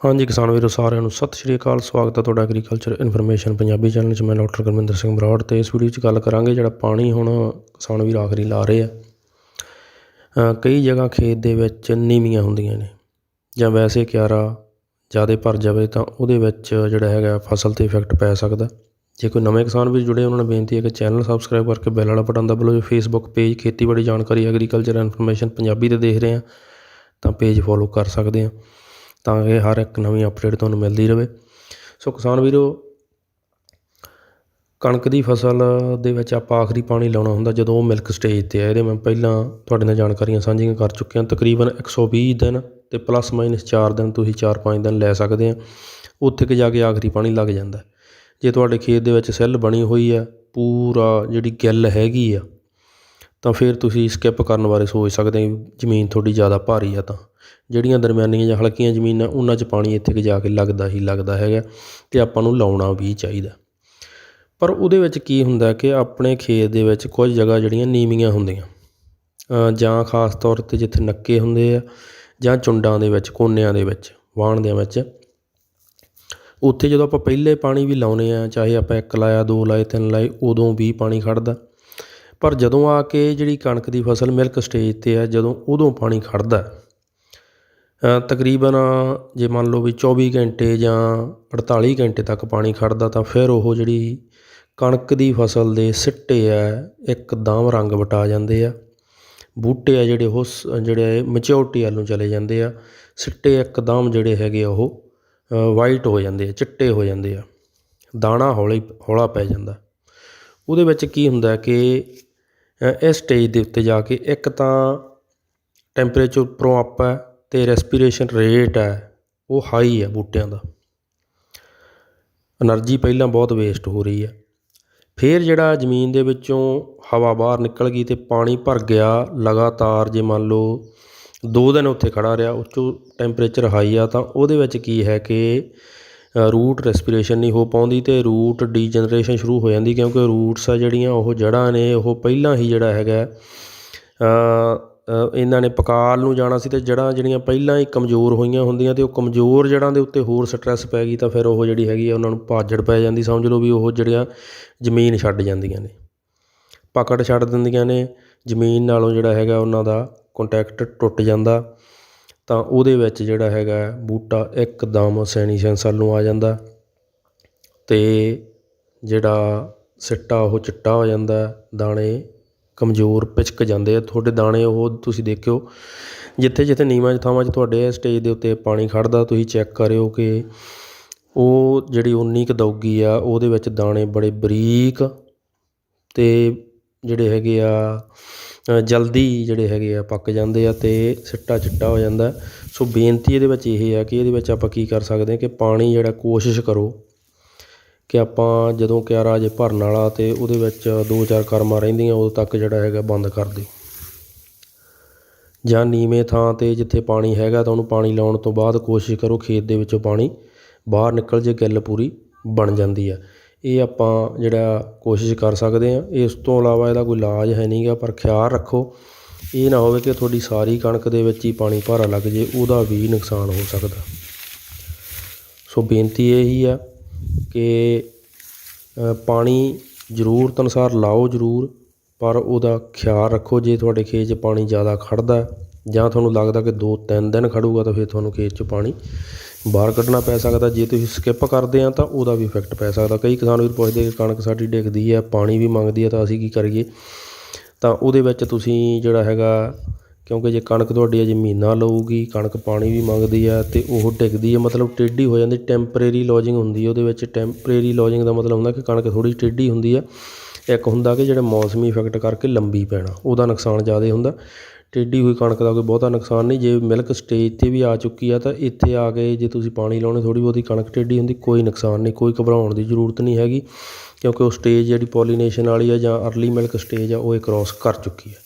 ਹਾਂਜੀ ਕਿਸਾਨ ਵੀਰੋ, ਸਾਰਿਆਂ ਨੂੰ ਸਤਿ ਸ਼੍ਰੀ ਅਕਾਲ। ਸਵਾਗਤ ਹੈ ਤੁਹਾਡਾ ਐਗਰੀਕਲਚਰ ਇਨਫੋਰਮੇਸ਼ਨ ਪੰਜਾਬੀ ਚੈਨਲ 'ਚ। ਮੈਂ ਡਾਕਟਰ ਗੁਰਮਿੰਦਰ ਸਿੰਘ ਬਰਾੜ ਤੇ ਇਸ ਵੀਡੀਓ 'ਚ ਗੱਲ ਕਰਾਂਗੇ ਜਿਹੜਾ ਪਾਣੀ ਹੁਣ ਕਿਸਾਨ ਵੀਰ ਆਖਰੀ ਲਾ ਰਹੇ ਆ। ਕਈ ਜਗ੍ਹਾ ਖੇਤ ਦੇ ਵਿੱਚ ਨੀਵੀਆਂ ਹੁੰਦੀਆਂ ਨੇ ਜਾਂ ਵੈਸੇ ਕਿਆਰਾ ਜ਼ਿਆਦਾ ਭਰ ਜਾਵੇ ਤਾਂ ਉਹਦੇ ਵਿੱਚ ਜਿਹੜਾ ਹੈਗਾ ਫਸਲ ਤੇ ਇਫੈਕਟ ਪੈ ਸਕਦਾ। ਜੇ ਕੋਈ ਨਵੇਂ ਕਿਸਾਨ ਵੀਰ ਜੁੜੇ, ਉਹਨਾਂ ਨੂੰ ਬੇਨਤੀ ਹੈ ਕਿ ਚੈਨਲ ਸਬਸਕ੍ਰਾਈਬ ਕਰਕੇ ਬੈਲ ਵਾਲਾ ਬਟਨ ਦਬਾ ਲਓ। ਜੇ ਫੇਸਬੁੱਕ ਪੇਜ ਖੇਤੀਬਾੜੀ ਜਾਣਕਾਰੀ ਐਗਰੀਕਲਚਰ ਇਨਫੋਰਮੇਸ਼ਨ ਪੰਜਾਬੀ ਤੇ ਦੇਖ ਰਹੇ ਆ, ਤਾਂ ਪੇਜ ਫੋਲੋ ਕਰ ਸਕਦੇ ਆ। ਤਾਂ ਕਿ ਹਰ ਇੱਕ ਨਵੀਂ ਅਪਡੇਟ ਤੁਹਾਨੂੰ ਮਿਲਦੀ ਰਹੇ ਸੋ ਕਿਸਾਨ ਵੀਰੋ, ਕਣਕ ਦੀ ਫਸਲ ਦੇ ਵਿੱਚ ਆਪਾਂ ਆਖਰੀ ਪਾਣੀ ਲਾਉਣਾ ਹੁੰਦਾ ਜਦੋਂ ਉਹ ਮਿਲਕ ਸਟੇਜ ਤੇ ਹੈ ਇਹਦੇ ਮੈਂ ਪਹਿਲਾਂ ਤੁਹਾਡੇ ਨਾਲ ਜਾਣਕਾਰੀਆਂ ਸਾਂਝੀਆਂ ਕਰ ਚੁੱਕਿਆ। ਤਕਰੀਬਨ 120 ਦਿਨ ਤੇ ਪਲੱਸ ਮਾਈਨਸ 4 ਦਿਨ ਤੁਸੀਂ 4-5 ਦਿਨ ਲੈ ਸਕਦੇ ਆ। ਉੱਥੇ ਕਿ ਜਾ ਕੇ ਆਖਰੀ ਪਾਣੀ ਲੱਗ ਜਾਂਦਾ। ਜੇ ਤੁਹਾਡੇ ਖੇਤ ਦੇ ਵਿੱਚ ਸੈੱਲ ਬਣੀ ਹੋਈ ਆ, ਪੂਰਾ ਜਿਹੜੀ ਗਿੱਲ ਹੈਗੀ ਆ ਤਾਂ ਫਿਰ ਤੁਸੀਂ ਸਕਿੱਪ ਕਰਨ ਬਾਰੇ ਸੋਚ ਸਕਦੇ ਜ਼ਮੀਨ ਤੁਹਾਡੀ ਜ਼ਿਆਦਾ ਭਾਰੀ ਆ ਤਾਂ। ਜਿਹੜੀਆਂ ਦਰਮਿਆਨੀਆਂ ਜਾਂ ਹਲਕੀਆਂ ਜ਼ਮੀਨਾਂ, ਉਹਨਾਂ 'ਚ ਪਾਣੀ ਇੱਥੇ ਕਿ ਜਾ ਕੇ ਲੱਗਦਾ ਹੀ ਲੱਗਦਾ ਹੈਗਾ ਤੇ ਆਪਾਂ ਨੂੰ ਲਾਉਣਾ ਵੀ ਚਾਹੀਦਾ। ਪਰ ਉਹਦੇ ਵਿੱਚ ਕੀ ਹੁੰਦਾ ਕਿ ਆਪਣੇ ਖੇਤ ਦੇ ਵਿੱਚ ਕੁਝ ਜਗ੍ਹਾ ਜਿਹੜੀਆਂ ਨੀਵੀਆਂ ਹੁੰਦੀਆਂ। ਜਾਂ ਖਾਸ ਤੌਰ ਤੇ ਜਿੱਥੇ ਨੱਕੇ ਹੁੰਦੇ ਆ, ਜਾਂ ਚੁੰਡਾਂ ਦੇ ਵਿੱਚ, ਕੋਨਿਆਂ ਦੇ ਵਿੱਚ ਵਾਹਣ ਦੇ ਵਿੱਚ। ਉੱਥੇ ਜਦੋਂ ਆਪਾਂ ਪਹਿਲੇ ਪਾਣੀ ਵੀ ਲਾਉਨੇ ਆ, ਚਾਹੇ ਆਪਾਂ ਇੱਕ ਲਾਇਆ, ਦੋ ਲਾਏ, ਤਿੰਨ ਲਾਏ, ਉਦੋਂ ਵੀ ਪਾਣੀ ਖੜਦਾ ਪਰ ਜਦੋਂ ਆ ਕੇ ਜਿਹੜੀ ਕਣਕ ਦੀ ਫਸਲ ਮਿਲਕ ਸਟੇਜ ਤੇ ਆ, ਜਦੋਂ ਉਦੋਂ ਪਾਣੀ ਖੜਦਾ ਤਕਰੀਬਨ ਜੇ ਮੰਨ ਲਓ ਵੀ 24 ਘੰਟੇ ਜਾਂ 48 ਘੰਟੇ ਤੱਕ ਪਾਣੀ ਖੜਦਾ ਤਾਂ ਫਿਰ ਉਹ ਜਿਹੜੀ ਕਣਕ ਦੀ ਫਸਲ ਦੇ ਸਿੱਟੇ ਆ ਇੱਕਦਮ ਰੰਗ ਵਟਾ ਜਾਂਦੇ ਆ। ਬੂਟੇ ਆ ਜਿਹੜੇ ਉਹ ਸ- ਜਿਹੜੇ ਮੈਚਿਓਰਟੀ ਵੱਲ ਨੂੰ ਚਲੇ ਜਾਂਦੇ ਆ, ਸਿੱਟੇ ਇੱਕਦਮ ਜਿਹੜੇ ਹੈਗੇ ਆ ਉਹ ਵਾਈਟ ਹੋ ਜਾਂਦੇ ਆ, ਚਿੱਟੇ ਹੋ ਜਾਂਦੇ ਆ। ਦਾਣਾ ਹੌਲੀ, ਹੌਲਾ ਪੈ ਜਾਂਦਾ। ਉਹਦੇ ਵਿੱਚ ਕੀ ਹੁੰਦਾ ਕਿ ਇਸ ਸਟੇਜ ਦੇ ਉੱਤੇ ਜਾ ਕੇ ਇੱਕ ਤਾਂ ਟੈਂਪਰੇਚਰ ਉੱਪਰੋਂ ਅੱਪ ਹੈ ਅਤੇ ਰੈਸਪੀਰੇਸ਼ਨ ਰੇਟ ਹੈ, ਉਹ ਹਾਈ ਹੈ ਬੂਟਿਆਂ ਦਾ। એનર્ਜੀ ਪਹਿਲਾਂ ਬਹੁਤ ਵੇਸਟ ਹੋ ਰਹੀ ਹੈ। ਫਿਰ ਜਿਹੜਾ ਜ਼ਮੀਨ ਦੇ ਵਿੱਚੋਂ ਹਵਾ ਬਾਹਰ ਨਿਕਲ ਗਈ ਤੇ ਪਾਣੀ ਭਰ ਗਿਆ, ਲਗਾਤਾਰ ਜੇ ਮੰਨ ਲਓ ਦੋ ਦਿਨ ਉੱਥੇ ਖੜਾ ਰਿਹਾ ਉਹ ਚੋਂ ਟੈਂਪਰੇਚਰ ਹਾਈ ਆ, ਤਾਂ ਉਹਦੇ ਵਿੱਚ ਕੀ ਹੈ ਕਿ ਰੂਟ ਰੈਸਪੀਰੇਸ਼ਨ ਨਹੀਂ ਹੋ ਪਾਉਂਦੀ ਤੇ ਰੂਟ ਡੀਜਨਰੇਸ਼ਨ ਸ਼ੁਰੂ ਹੋ ਜਾਂਦੀ ਕਿਉਂਕਿ ਰੂਟਸ ਆ ਜਿਹੜੀਆਂ ਉਹ ਜੜ੍ਹਾਂ ਨੇ, ਉਹ ਪਹਿਲਾਂ ਹੀ ਜਿਹੜਾ ਹੈਗਾ ਇਹਨਾਂ ਨੇ ਪਕਾਲ ਨੂੰ ਜਾਣਾ ਸੀ ਤੇ ਜੜ੍ਹਾਂ ਜਿਹੜੀਆਂ ਪਹਿਲਾਂ ਹੀ ਕਮਜ਼ੋਰ ਹੋਈਆਂ ਹੁੰਦੀਆਂ ਤੇ ਉਹ ਕਮਜ਼ੋਰ ਜੜ੍ਹਾਂ ਦੇ ਉੱਤੇ ਹੋਰ ਸਟ੍ਰੈਸ ਪੈ ਗਈ ਤਾਂ ਫਿਰ ਉਹ ਜਿਹੜੀ ਹੈਗੀ ਆ ਉਹਨਾਂ ਨੂੰ ਭਾਜੜ ਪੈ ਜਾਂਦੀ, ਸਮਝ ਲਓ ਵੀ ਉਹ ਜਿਹੜੀਆਂ ਜ਼ਮੀਨ ਛੱਡ ਜਾਂਦੀਆਂ ਨੇ। ਪਕੜ ਛੱਡ ਦਿੰਦੀਆਂ ਨੇ, ਜ਼ਮੀਨ ਨਾਲੋਂ ਜਿਹੜਾ ਹੈਗਾ ਉਹਨਾਂ ਦਾ ਕੰਟੈਕਟ ਟੁੱਟ ਜਾਂਦਾ। ਤਾਂ ਉਹਦੇ ਵਿੱਚ ਜਿਹੜਾ ਹੈਗਾ ਬੂਟਾ ਇੱਕਦਮ ਸੈਨੀਸੈਂਸ ਵੱਲ ਨੂੰ ਆ ਜਾਂਦਾ ਅਤੇ ਜਿਹੜਾ ਸਿੱਟਾ ਉਹ ਚਿੱਟਾ ਹੋ ਜਾਂਦਾ ਦਾਣੇ ਕਮਜ਼ੋਰ ਪਿਚਕ ਜਾਂਦੇ ਆ। ਤੁਹਾਡੇ ਦਾਣੇ ਉਹ ਤੁਸੀਂ ਦੇਖਿਓ, ਜਿੱਥੇ ਜਿੱਥੇ ਨੀਵਾਂ ਥਾਵਾਂ 'ਚ ਤੁਹਾਡੇ ਸਟੇਜ ਦੇ ਉੱਤੇ ਪਾਣੀ ਖੜਦਾ, ਤੁਸੀਂ ਚੈੱਕ ਕਰਿਓ ਕਿ ਉਹ ਜਿਹੜੀ ਉਨੀ ਕੁ ਦੌਗੀ ਆ, ਉਹਦੇ ਵਿੱਚ ਦਾਣੇ ਬੜੇ ਬਰੀਕ ਤੇ ਜਿਹੜੇ ਹੈਗੇ ਆ ਜਲਦੀ ਜਿਹੜੇ ਹੈਗੇ ਆ ਪੱਕ ਜਾਂਦੇ ਆ ਅਤੇ ਸਿੱਟਾ ਚਿੱਟਾ ਹੋ ਜਾਂਦਾ। ਸੋ ਬੇਨਤੀ ਇਹਦੇ ਵਿੱਚ ਇਹ ਆ ਕਿ ਇਹਦੇ ਵਿੱਚ ਆਪਾਂ ਕੀ ਕਰ ਸਕਦੇ ਹਾਂ ਕਿ ਪਾਣੀ ਜਿਹੜਾ ਕੋਸ਼ਿਸ਼ ਕਰੋ ਕਿ ਆਪਾਂ ਜਦੋਂ ਕਿਆਰਾ ਜੇ ਭਰਨ ਵਾਲਾ ਤੇ ਉਹਦੇ ਵਿੱਚ ਦੋ ਚਾਰ ਕਰਮਾਂ ਰਹਿੰਦੀਆਂ, ਉਦੋਂ ਤੱਕ ਜਿਹੜਾ ਹੈਗਾ ਬੰਦ ਕਰ ਦਿਓ। ਜਾਂ ਨੀਵੇਂ ਥਾਂ ਤੇ ਜਿੱਥੇ ਪਾਣੀ ਹੈਗਾ ਤਾਂ ਉਹਨੂੰ ਪਾਣੀ ਲਾਉਣ ਤੋਂ ਬਾਅਦ ਕੋਸ਼ਿਸ਼ ਕਰੋ ਖੇਤ ਦੇ ਵਿੱਚੋਂ ਪਾਣੀ ਬਾਹਰ ਨਿਕਲ ਜੇ, ਗਿੱਲ ਪੂਰੀ ਬਣ ਜਾਂਦੀ ਆ। ਇਹ ਆਪਾਂ ਜਿਹੜਾ ਕੋਸ਼ਿਸ਼ ਕਰ ਸਕਦੇ ਹਾਂ, ਇਸ ਤੋਂ ਇਲਾਵਾ ਇਹਦਾ ਕੋਈ ਇਲਾਜ ਹੈ ਨਹੀਂ ਗਾ, ਪਰ ਖਿਆਲ ਰੱਖੋ। ਇਹ ਨਾ ਹੋਵੇ ਕਿ ਤੁਹਾਡੀ ਸਾਰੀ ਕਣਕ ਦੇ ਵਿੱਚ ਹੀ ਪਾਣੀ ਭਾਰਾ ਲੱਗ ਜੇ, ਉਹਦਾ ਵੀ ਨੁਕਸਾਨ ਹੋ ਸਕਦਾ। ਸੋ ਬੇਨਤੀ ਇਹੀ ਆ ਕਿ ਪਾਣੀ ਜ਼ਰੂਰਤ ਅਨੁਸਾਰ ਲਾਓ ਜ਼ਰੂਰ, ਪਰ ਉਹਦਾ ਖਿਆਲ ਰੱਖੋ ਜੇ ਤੁਹਾਡੇ ਖੇਤ 'ਚ ਪਾਣੀ ਜ਼ਿਆਦਾ ਖੜਦਾ ਜਾਂ ਤੁਹਾਨੂੰ ਲੱਗਦਾ ਕਿ 2-3 ਦਿਨ ਖੜੂਗਾ ਤਾਂ ਫਿਰ ਤੁਹਾਨੂੰ ਖੇਤ 'ਚ ਪਾਣੀ ਬਾਹਰ ਕੱਢਣਾ ਪੈ ਸਕਦਾ, ਜੇ ਤੁਸੀਂ ਸਕਿਪ ਕਰਦੇ ਆ ਤਾਂ ਉਹਦਾ ਵੀ ਇਫੈਕਟ ਪੈ ਸਕਦਾ। ਕਈ ਕਿਸਾਨ ਵੀਰ ਪੁੱਛਦੇ ਕਿ ਕਣਕ ਸਾਡੀ ਡਿੱਗਦੀ ਹੈ ਪਾਣੀ ਵੀ ਮੰਗਦੀ ਹੈ ਤਾਂ ਅਸੀਂ ਕੀ ਕਰੀਏ? ਤਾਂ ਉਹਦੇ ਵਿੱਚ ਤੁਸੀਂ ਜਿਹੜਾ ਹੈਗਾ, ਕਿਉਂਕਿ ਜੇ ਕਣਕ ਤੁਹਾਡੀ ਅਜੇ ਮਹੀਨਾ ਲਊਗੀ, ਕਣਕ ਪਾਣੀ ਵੀ ਮੰਗਦੀ ਆ ਤੇ ਉਹ ਡਿੱਗਦੀ ਹੈ ਮਤਲਬ ਟੇਢੀ ਹੋ ਜਾਂਦੀ ਟੈਂਪਰੇਰੀ ਲੌਜਿੰਗ ਹੁੰਦੀ ਹੈ ਉਹਦੇ ਵਿੱਚ। ਟੈਂਪਰੇਰੀ ਲੌਜਿੰਗ ਦਾ ਮਤਲਬ ਹੁੰਦਾ ਕਿ ਕਣਕ ਥੋੜੀ ਟੇਢੀ ਹੁੰਦੀ ਆ। ਇੱਕ ਹੁੰਦਾ ਕਿ ਜਿਹੜਾ ਮੌਸਮੀ ਇਫੈਕਟ ਕਰਕੇ ਲੰਬੀ ਪੈਣਾ, ਉਹਦਾ ਨੁਕਸਾਨ ਜ਼ਿਆਦਾ ਹੁੰਦਾ। ਟੇਢੀ ਹੋਈ ਕਣਕ ਦਾ ਕੋਈ ਬਹੁਤਾ ਨੁਕਸਾਨ ਨਹੀਂ, ਜੇ ਮਿਲਕ ਸਟੇਜ ਤੇ ਵੀ ਆ ਚੁੱਕੀ ਆ, ਤਾਂ ਇੱਥੇ ਆ ਕੇ ਜੇ ਤੁਸੀਂ ਪਾਣੀ ਲਾਉਣੇ, ਥੋੜ੍ਹੀ ਬਹੁਤੀ ਕਣਕ ਟੇਢੀ ਹੁੰਦੀ, ਕੋਈ ਨੁਕਸਾਨ ਨਹੀਂ, ਕੋਈ ਘਬਰਾਉਣ ਦੀ ਜ਼ਰੂਰਤ ਨਹੀਂ ਹੈਗੀ, ਕਿਉਂਕਿ ਉਹ ਸਟੇਜ ਜਿਹੜੀ ਪੋਲੀਨੇਸ਼ਨ ਵਾਲੀ ਆ ਜਾਂ ਅਰਲੀ ਮਿਲਕ ਸਟੇਜ ਆ, ਉਹ ਇਹ ਕ੍ਰਾਸ ਕਰ ਚੁੱਕੀ ਹੈ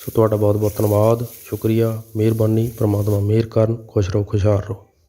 ਸੋ ਤੁਹਾਡਾ ਬਹੁਤ ਬਹੁਤ ਧੰਨਵਾਦ, ਸ਼ੁਕਰੀਆ, ਮਿਹਰਬਾਨੀ, ਪਰਮਾਤਮਾ ਮਿਹਰ ਕਰਨ, ਖੁਸ਼ ਰਹੋ, ਖੁਸ਼ਹਾਲ ਰਹੋ।